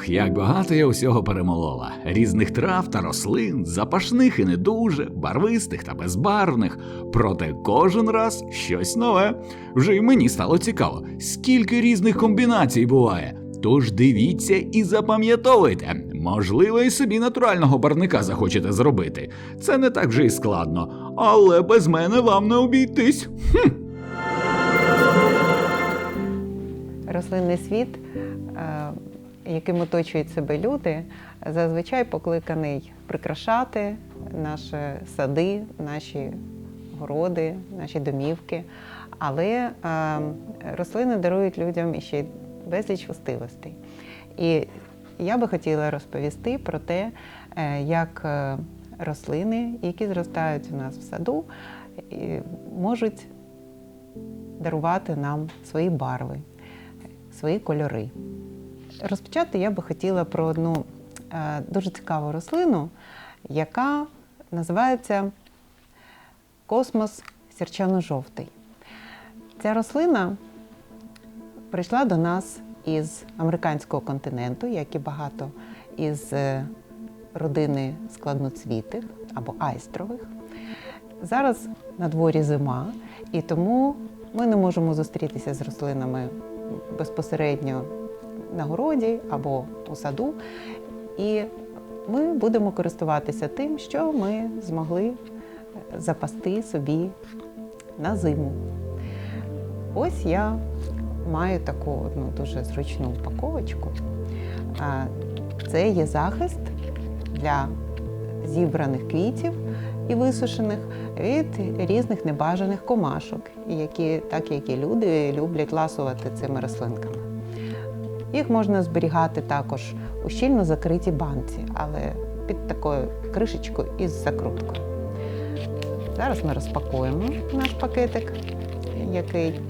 Ох, як багато я усього перемолола: різних трав та рослин, запашних і не дуже, барвистих та безбарвних. Проте кожен раз щось нове. Вже й мені стало цікаво, скільки різних комбінацій буває. Тож дивіться і запам'ятовуйте, можливо, і собі натурального барника захочете зробити. Це не так вже й складно, але без мене вам не обійтись. Рослинний світ, е, яким оточують себе люди, зазвичай покликаний прикрашати наші сади, наші городи, наші домівки. Але рослини дарують людям іще й безліч властивостей. І я би хотіла розповісти про те, е, як е, рослини, які зростають у нас в саду, е, можуть дарувати нам свої барви, свої кольори. Розпочати я би хотіла про одну е, дуже цікаву рослину, яка називається космос сірчано-жовтий. Ця рослина прийшла до нас із американського континенту, як і багато із е, родини складноцвітих або айстрових. Зараз на дворі зима, і тому ми не можемо зустрітися з рослинами безпосередньо на городі або у саду. І ми будемо користуватися тим, що ми змогли запасти собі на зиму. Ось я маю таку одну дуже зручну упаковочку. Це є захист для зібраних квітів і висушених від різних небажаних комашок, які, так як і люди, люблять ласувати цими рослинками. Їх можна зберігати також у щільно закритій банці, але під такою кришечкою із закруткою. Зараз ми розпакуємо наш пакетик, який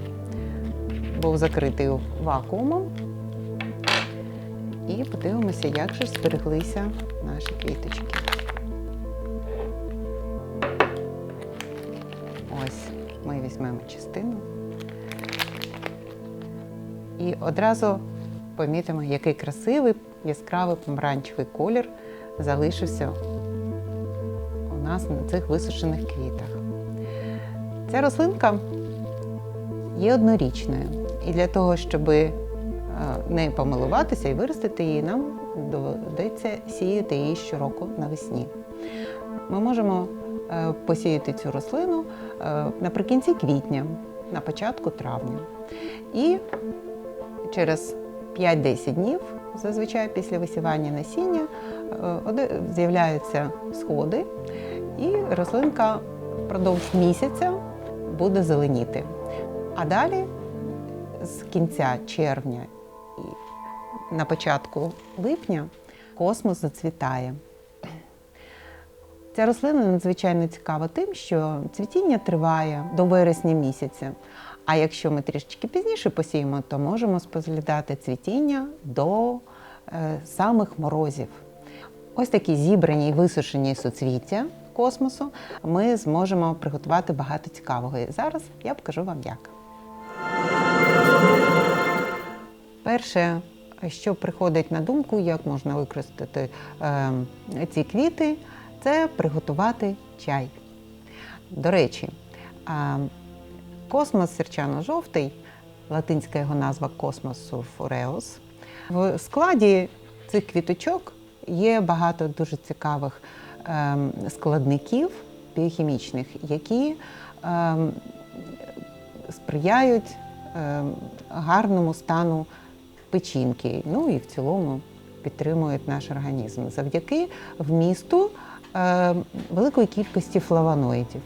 був закритий вакуумом. І подивимося, як же збереглися наші квіточки. Ось ми візьмемо частину. І одразу помітимо, який красивий яскравий помаранчевий колір залишився у нас на цих висушених квітах. Ця рослинка є однорічною. І для того, щоб е, нею помилуватися і виростити її, нам доведеться сіяти її щороку навесні. Ми можемо е, посіяти цю рослину е, наприкінці квітня, на початку травня. І через 5-10 днів, зазвичай після висівання насіння, з'являються сходи, і рослинка впродовж місяця буде зеленіти. А далі з кінця червня і на початку липня космос зацвітає. Ця рослина надзвичайно цікава тим, що цвітіння триває до вересня місяця. А якщо ми трішечки пізніше посіємо, то можемо споглядати цвітіння до е, самих морозів. Ось такі зібрані і висушені суцвіття космосу ми зможемо приготувати багато цікавого. І зараз я покажу вам як. Перше, що приходить на думку, як можна використати е, ці квіти, це приготувати чай. До речі, е, космос сірчано-жовтий, латинська його назва космос сульфуреус. В складі цих квіточок є багато дуже цікавих е, складників біохімічних, які е, сприяють е, гарному стану печінки, ну і в цілому підтримують наш організм завдяки вмісту великої кількості флавоноїдів.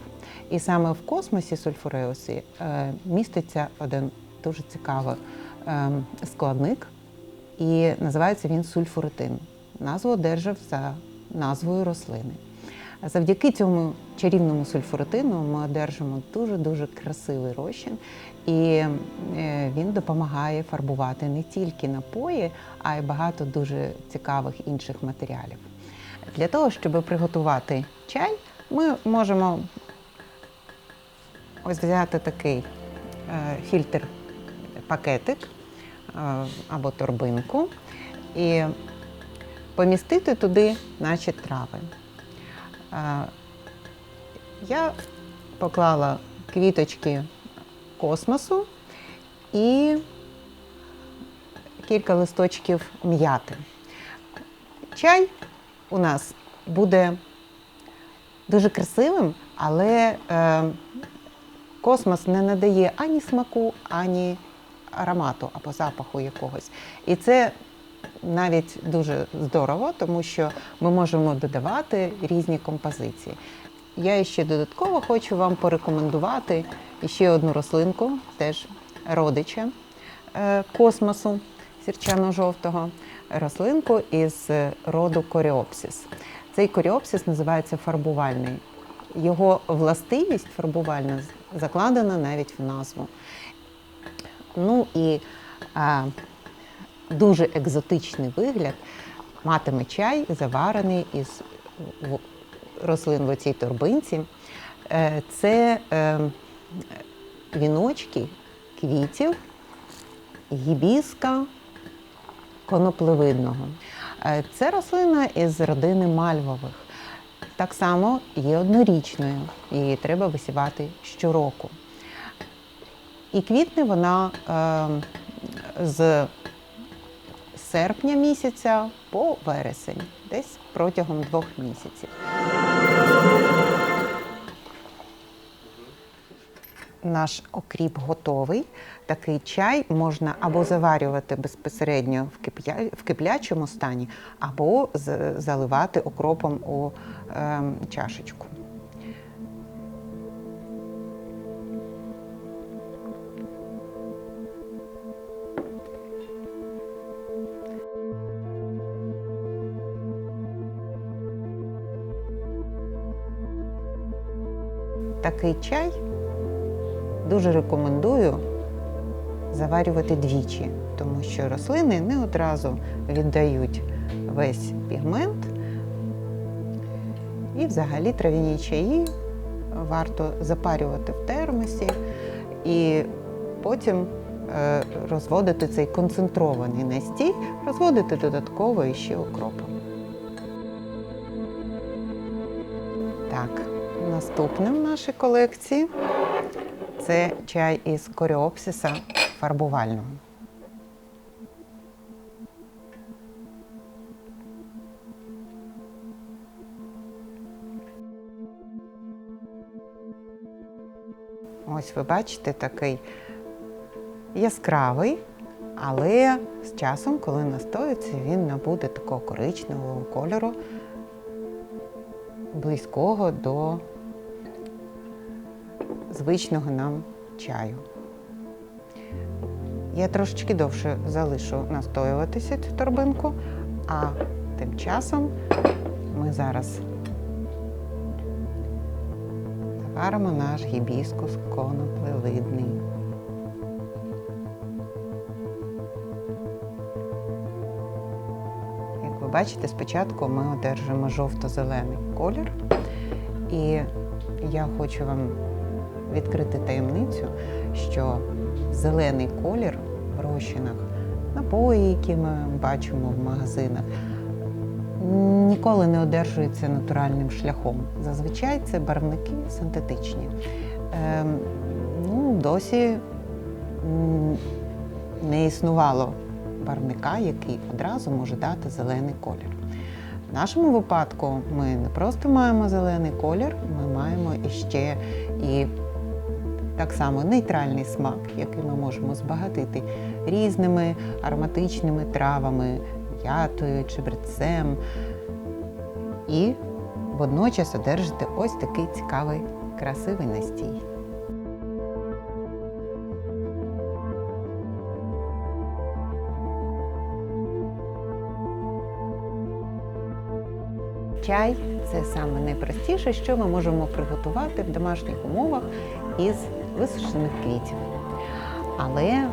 І саме в космосі сульфуреусі е, міститься один дуже цікавий е, складник, і називається він сульфуритин. Назву одержав за назвою рослини. Завдяки цьому чарівному сульфуритину ми одержимо дуже-дуже красивий розчин, і е, він допомагає фарбувати не тільки напої, а й багато дуже цікавих інших матеріалів. Для того, щоб приготувати чай, ми можемо ось взяти такий е, фільтр пакетик е, або торбинку і помістити туди наші трави. Е, Я поклала квіточки космосу і кілька листочків м'яти. Чай у нас буде дуже красивим, але космос не надає ані смаку, ані аромату або запаху якогось. І це навіть дуже здорово, тому що ми можемо додавати різні композиції. Я ще додатково хочу вам порекомендувати ще одну рослинку, теж родича е, космосу сірчано-жовтого, рослинку із роду коріопсис. Цей коріопсис називається фарбувальний. Його властивість фарбувальна закладена навіть в назву. Ну і а, дуже екзотичний вигляд матиме чай, заварений із рослин в цій торбинці. Е, Це е, віночки квітів, гібіска коноплевидного. Е, Це рослина із родини мальвових. Так само є однорічною, її треба висівати щороку. І квітне вона е, з серпня місяця по вересень, десь протягом двох місяців. Наш окріп готовий. Такий чай можна або заварювати безпосередньо в, кип'я... в киплячому стані, або з- заливати окропом у ем, чашечку. Такий чай дуже рекомендую заварювати двічі, тому що рослини не одразу віддають весь пігмент. І взагалі трав'яні чаї варто запарювати в термосі і потім е, розводити цей концентрований настій, розводити додатково ще окропом. Так, наступне в нашій колекції це чай із коріопсиса фарбувального. Ось ви бачите такий яскравий, але з часом, коли настоїться, він набуде такого коричневого кольору, близького до звичного нам чаю. Я трошечки довше залишу настоюватися цю торбинку, а тим часом ми зараз заваримо наш гібіскус коноплевидний. Як ви бачите, спочатку ми одержимо жовто-зелений колір, і я хочу вам відкрити таємницю, що зелений колір в розчинах, напої, які ми бачимо в магазинах, ніколи не одержується натуральним шляхом. Зазвичай це барвники синтетичні. Ем, ну, досі не існувало барвника, який одразу може дати зелений колір. В нашому випадку ми не просто маємо зелений колір, ми маємо іще і так само нейтральний смак, який ми можемо збагатити різними ароматичними травами, м'ятою, чебрецем. І водночас одержите ось такий цікавий, красивий настій. Чай це саме найпростіше, що ми можемо приготувати в домашніх умовах із висушених квітів. Але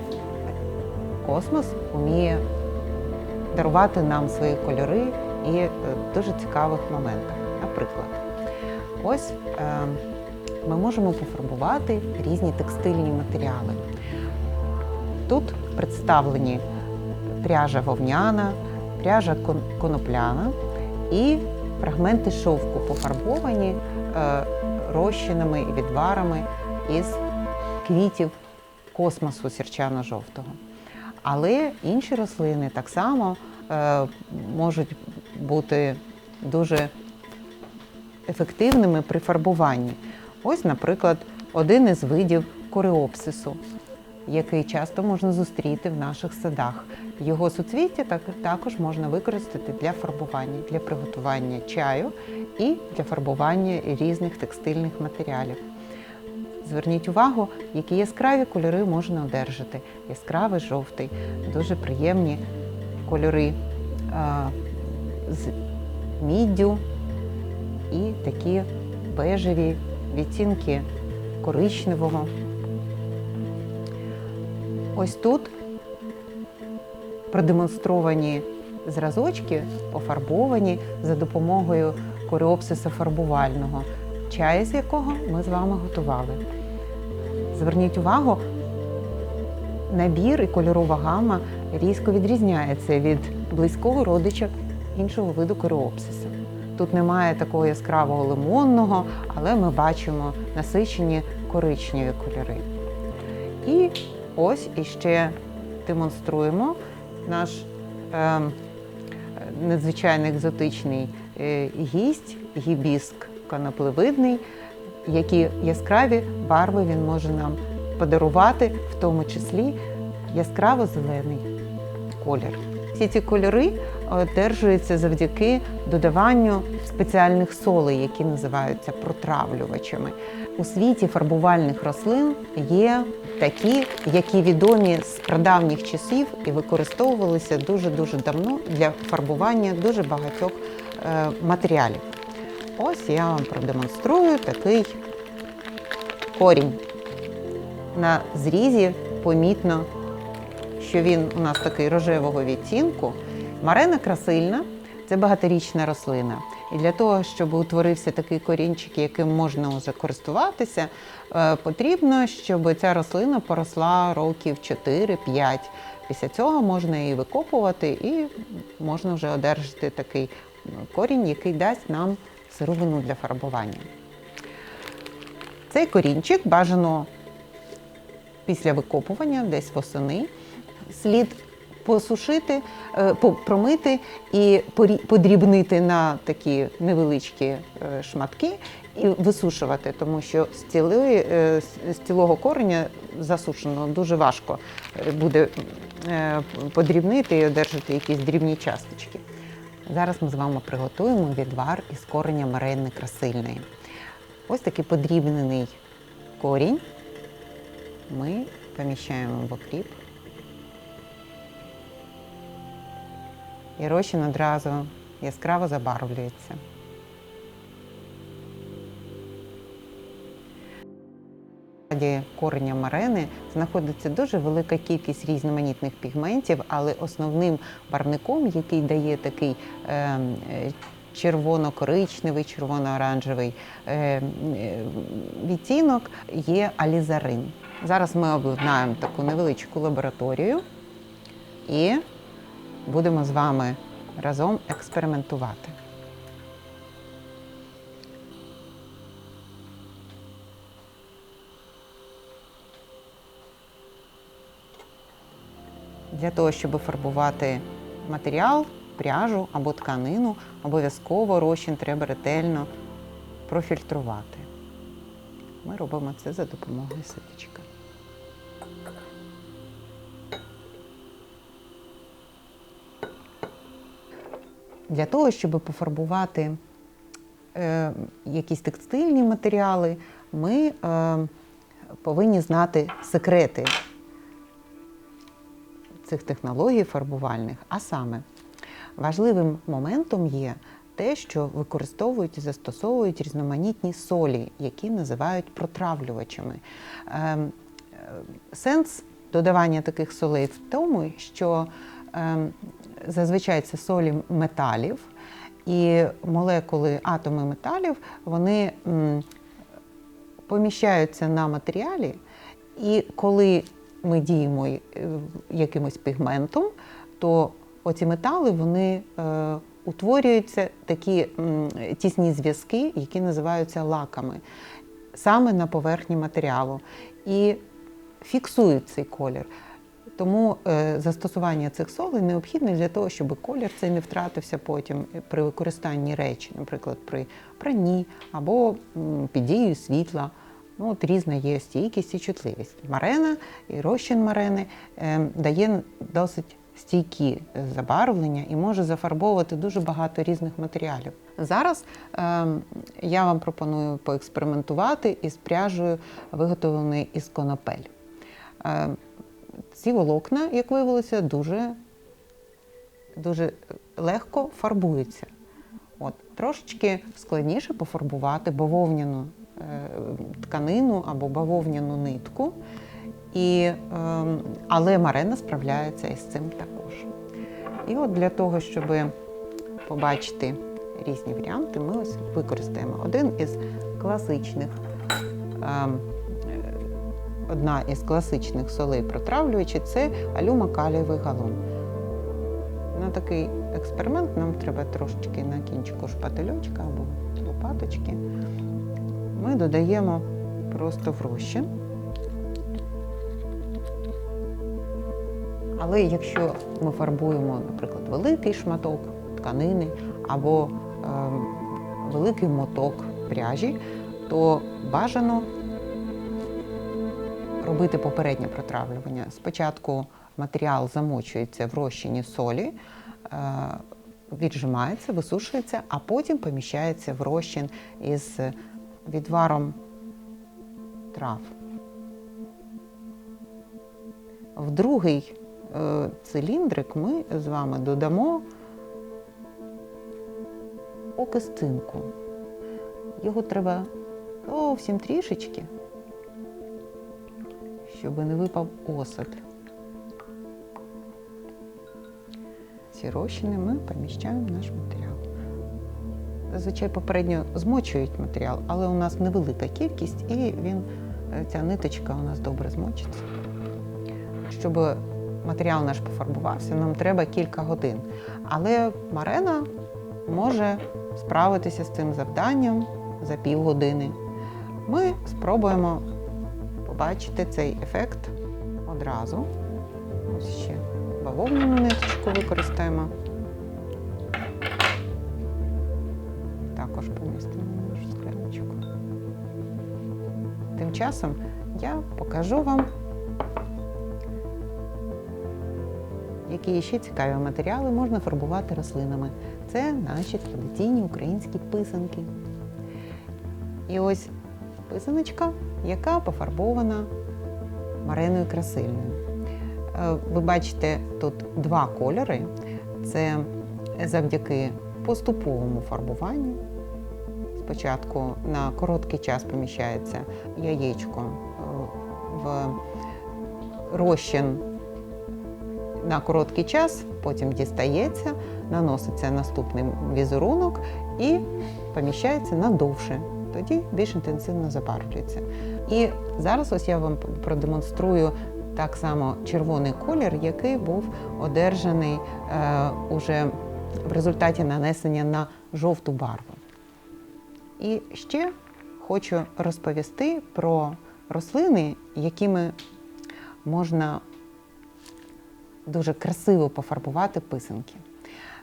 космос вміє дарувати нам свої кольори і е, в дуже цікавих моментах. Наприклад, ось е, ми можемо пофарбувати різні текстильні матеріали. Тут представлені пряжа вовняна, пряжа конопляна і фрагменти шовку пофарбовані е, розчинами і відварами із квітів космосу сірчано-жовтого. Але інші рослини так само е, можуть бути дуже ефективними при фарбуванні. Ось, наприклад, один із видів кореопсису, який часто можна зустріти в наших садах. Його суцвіття так, також можна використати для фарбування, для приготування чаю і для фарбування різних текстильних матеріалів. Зверніть увагу, які яскраві кольори можна одержати. Яскравий жовтий, дуже приємні кольори а, з міддю і такі бежеві відтінки коричневого. Ось тут продемонстровані зразочки, пофарбовані за допомогою кореопсиса фарбувального, чай з якого ми з вами готували. Зверніть увагу, набір і кольорова гама різко відрізняється від близького родича іншого виду кореопсиса. Тут немає такого яскравого лимонного, але ми бачимо насичені коричневі кольори. І ось іще демонструємо наш е, надзвичайно екзотичний е, гість, гібіск канаплевидний, які яскраві барви він може нам подарувати, в тому числі яскраво-зелений колір. Всі ці кольори одержуються завдяки додаванню спеціальних солей, які називаються протравлювачами. У світі фарбувальних рослин є такі, які відомі з прадавніх часів і використовувалися дуже-дуже давно для фарбування дуже багатьох е, матеріалів. Ось я вам продемонструю такий корінь. На зрізі помітно, що він у нас такий рожевого відтінку. Марена красильна це багаторічна рослина. І для того, щоб утворився такий корінчик, яким можна вже користуватися, е, потрібно, щоб ця рослина поросла років 4-5. Після цього можна її викопувати і можна вже одержати такий корінь, який дасть нам сировину для фарбування. Цей корінчик бажано після викопування, десь восени, слід посушити, е, промити і подрібнити на такі невеличкі е, шматки і висушувати, тому що з, цілої, е, з- цілого кореня засушеного дуже важко буде подрібнити і одержати якісь дрібні часточки. Зараз ми з вами приготуємо відвар із кореня марени красильної. Ось такий подрібнений корінь ми поміщаємо в окріп. І розчин одразу яскраво забарвлюється. В складі кореня марени знаходиться дуже велика кількість різноманітних пігментів, але основним барвником, який дає такий е, е, червоно-коричневий, червоно-оранжевий е, е, відтінок, є алізарин. Зараз ми обладнаємо таку невеличку лабораторію і будемо з вами разом експериментувати. Для того, щоб фарбувати матеріал, пряжу або тканину, обов'язково розчин треба ретельно профільтрувати. Ми робимо це за допомогою ситочка. Для того, щоб пофарбувати е, якісь текстильні матеріали, ми е, повинні знати секрети цих технологій фарбувальних. А саме, важливим моментом є те, що використовують і застосовують різноманітні солі, які називають протравлювачами. Ем, е, Сенс додавання таких солей в тому, що ем, зазвичай це солі металів, і молекули, атоми металів, вони поміщаються на матеріалі, і коли ми діємо е, якимось пігментом, то оці метали вони е, утворюються такі тісні зв'язки, які називаються лаками, саме на поверхні матеріалу. І фіксують цей колір. Тому е, застосування цих солей необхідне для того, щоб колір цей не втратився потім при використанні речі, наприклад, при пранні або під дією світла. Ну, от різна є стійкість і чутливість. Марена і розчин марени е, дає досить стійкі забарвлення і може зафарбовувати дуже багато різних матеріалів. Зараз е, я вам пропоную поекспериментувати із пряжею, виготовленою із конопель. Е, ці волокна, як виявилося, дуже, дуже легко фарбуються. От, трошечки складніше пофарбувати бавовняну е, тканину або бавовняну нитку. І, ем, але марена справляється із цим також. І от для того, щоб побачити різні варіанти, ми ось використаємо один із класичних, ем, е, одна із класичних солей протравлюючи це алюмокалієвий галон. На такий експеримент нам треба трошечки на кінчику шпательочка або лопаточки. Ми додаємо просто в. Але якщо ми фарбуємо, наприклад, великий шматок тканини або ем, великий моток пряжі, то бажано робити попереднє протравлювання. Спочатку матеріал замочується в розчині солі, е, віджимається, висушується, а потім поміщається в розчин із відваром трав. В другий е, циліндрик ми з вами додамо окистинку. Його треба зовсім трішечки, щоб не випав осад. Ці розчини ми поміщаємо в наш матеріал. Зазвичай попередньо змочують матеріал, але у нас невелика кількість, і він, е, ця ниточка у нас добре змочиться. Щоб матеріал наш пофарбувався, нам треба кілька годин. Але Марена може справитися з цим завданням за півгодини. Ми спробуємо побачити цей ефект одразу. Ось ще бавовняну ниточку використаємо. Також помістимо в нашу скляночку. Тим часом я покажу вам, які ще цікаві матеріали можна фарбувати рослинами. Це наші традиційні українські писанки. І ось писаночка, яка пофарбована мареною красильною. Е, Ви бачите тут два кольори. Це завдяки поступовому фарбуванню. Спочатку на короткий час поміщається яєчко е, в розчин на короткий час, потім дістається, наноситься наступний візерунок і поміщається надовше. Тоді більш інтенсивно забарвлюється. І зараз ось я вам продемонструю так само червоний колір, який був одержаний е, уже в результаті нанесення на жовту барву. І ще хочу розповісти про рослини, якими можна дуже красиво пофарбувати писанки.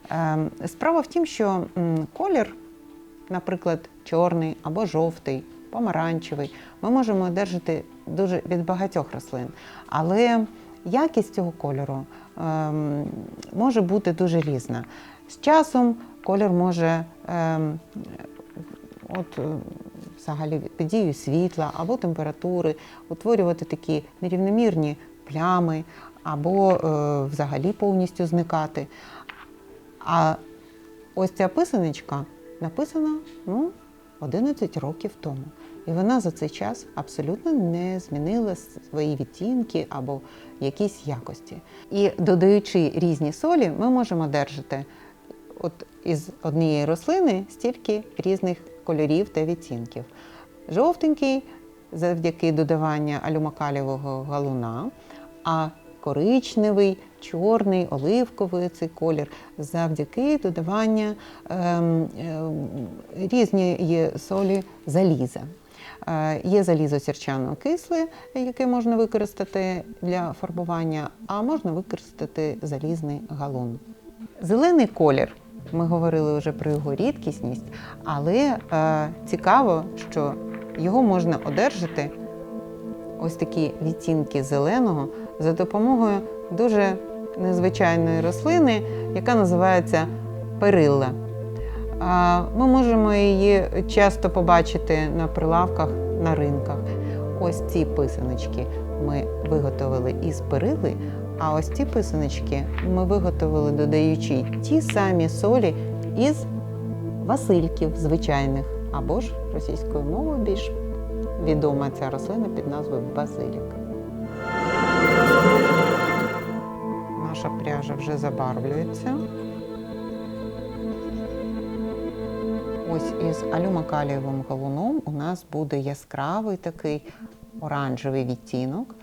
Ем, Справа в тім, що колір, наприклад, чорний або жовтий, помаранчевий, ми можемо одержати дуже від багатьох рослин. Але якість цього кольору ем, може бути дуже різна. З часом колір може ем, от, е, взагалі під світла або температури утворювати такі нерівномірні плями, або е, взагалі повністю зникати. А ось ця писаночка написана ну, 11 років тому. І вона за цей час абсолютно не змінила свої відтінки або якісь якості. І додаючи різні солі, ми можемо держати от із однієї рослини стільки різних кольорів та відтінків. Жовтенький завдяки додаванню алюмокалівого галуна, а коричневий, чорний, оливковий цей колір завдяки додавання ем, ем, різні є солі заліза. Е, Є залізо сірчано кисле, яке можна використати для фарбування, а можна використати залізний галун. Зелений колір. Ми говорили вже про його рідкісність, але е, цікаво, що його можна одержати ось такі відтінки зеленого за допомогою дуже незвичайної рослини, яка називається перилла. А, Ми можемо її часто побачити на прилавках на ринках. Ось ці писаночки ми виготовили із перили, а ось ці писаночки ми виготовили, додаючи ті самі солі із васильків звичайних, або ж російською мовою більш відома ця рослина під назвою базилік. Наша пряжа вже забарвлюється. Ось із алюмокалієвим галуном у нас буде яскравий такий оранжевий відтінок.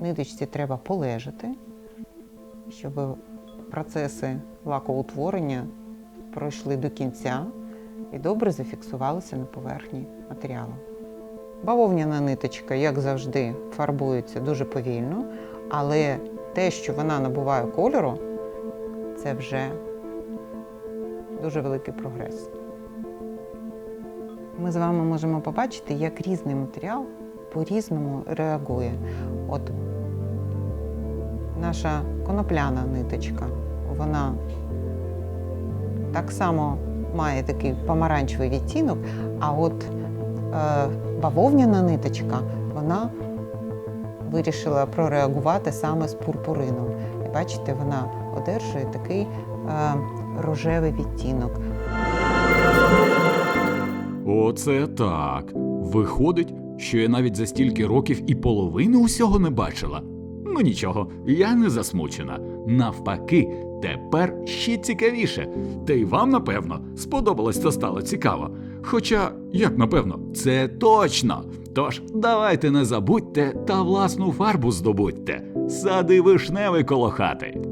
Ниточці треба полежати, щоб процеси лакоутворення пройшли до кінця і добре зафіксувалися на поверхні матеріалу. Бавовняна ниточка, як завжди, фарбується дуже повільно, але те, що вона набуває кольору, це вже дуже великий прогрес. Ми з вами можемо побачити, як різний матеріал по-різному реагує. От наша конопляна ниточка, вона так само має такий помаранчевий відтінок, а от е, бавовняна ниточка, вона вирішила прореагувати саме з пурпурином. І бачите, вона одержує такий е, рожевий відтінок. Оце так. Виходить, що я навіть за стільки років і половини усього не бачила. Ну нічого, я не засмучена. Навпаки, тепер ще цікавіше. Та й вам, напевно, сподобалось та стало цікаво. Хоча, як напевно, це точно. Тож давайте не забудьте та власну фарбу здобудьте. Сади вишневий коло хати.